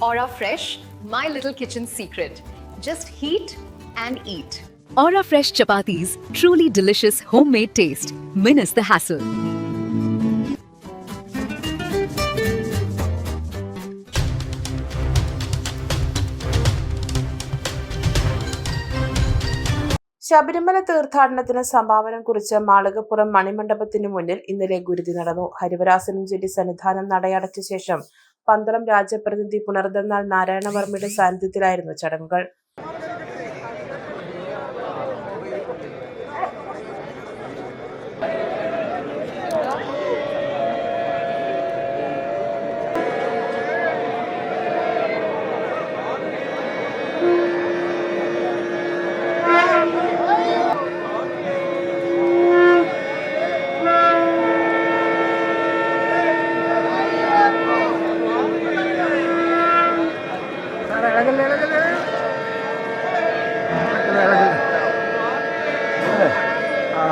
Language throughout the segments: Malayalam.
Aura Fresh, my little kitchen secret. Just heat and eat. Aura Fresh chapatis, truly delicious homemade taste. Minus the hassle. Sabarimala തീർത്ഥാടനത്തിന് സംഭാവന കുറിച്ച് മാളികപ്പുറം മണിമണ്ഡപത്തിനു മുന്നിൽ ഇന്നലെ ഗുരുതി നടന്നു ഹരിവരാസനം ചൊല്ലി സന്നിധാനം നടയടച്ച ശേഷം പന്തളം രാജപ്രതിനിധി പുനർദന്നാൽ നാരായണവർമ്മയുടെ സാന്നിധ്യത്തിലായിരുന്നു ചടങ്ങുകൾ.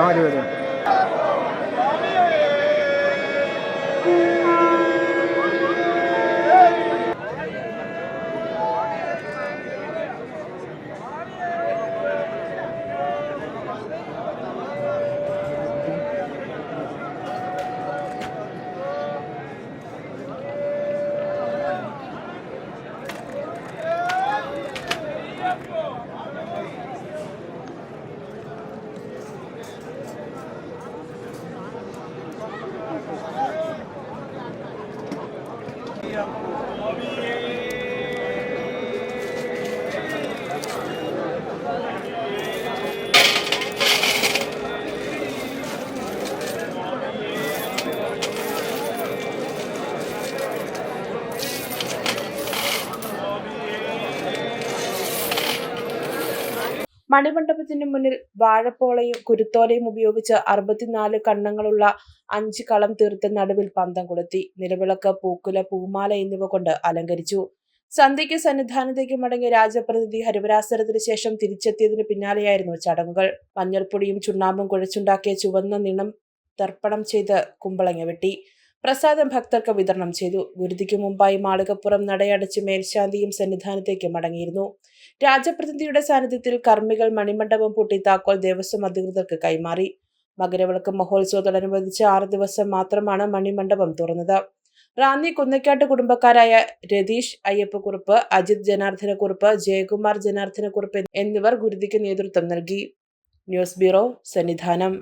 ആ മതി Abi. മണിമണ്ഡപത്തിന് മുന്നിൽ വാഴപ്പോളയും കുരുത്തോലയും ഉപയോഗിച്ച് അറുപത്തിനാല് കണ്ണങ്ങളുള്ള അഞ്ച് കളം തീർത്ത് നടുവിൽ പന്തം കൊളുത്തി. നിലവിളക്ക് പൂക്കുല പൂമാല എന്നിവ കൊണ്ട് അലങ്കരിച്ചു. സന്ധ്യയ്ക്ക് സന്നിധാനത്തേക്ക് മടങ്ങിയ രാജപ്രതിനിധി ഹരിവരാസനത്തിന് ശേഷം തിരിച്ചെത്തിയതിന് പിന്നാലെയായിരുന്നു ചടങ്ങുകൾ. മഞ്ഞൾപ്പൊടിയും ചുണ്ണാമ്പും കുഴച്ചുണ്ടാക്കിയ ചുവന്ന നിണം തർപ്പണം ചെയ്ത് കുമ്പളങ്ങ വെട്ടി. പ്രസാദം ഭക്തർക്ക് വിതരണം ചെയ്തു. ഗുരുതിക്ക് മുമ്പായി മാളികപ്പുറം നടയടച്ച് മേൽശാന്തിയും സന്നിധാനത്തേക്ക് മടങ്ങിയിരുന്നു. രാജപ്രതിനിധിയുടെ സാന്നിധ്യത്തിൽ കർമ്മികൾ മണിമണ്ഡപം പൂട്ടി താക്കോൽ ദേവസ്വം അധികൃതർക്ക് കൈമാറി. മകരവിളക്ക് മഹോത്സവത്തോടനുബന്ധിച്ച് ആറ് ദിവസം മാത്രമാണ് മണിമണ്ഡപം തുറന്നത്. റാന്നി കുന്നക്കാട്ട് കുടുംബക്കാരായ രതീഷ് അയ്യപ്പക്കുറുപ്പ് അജിത് ജനാർദ്ദനക്കുറുപ്പ് ജയകുമാർ ജനാർദ്ദനക്കുറുപ്പ് എന്നിവർ ഗുരുതിക്ക് നേതൃത്വം നൽകി. News bureau Sannidhanam.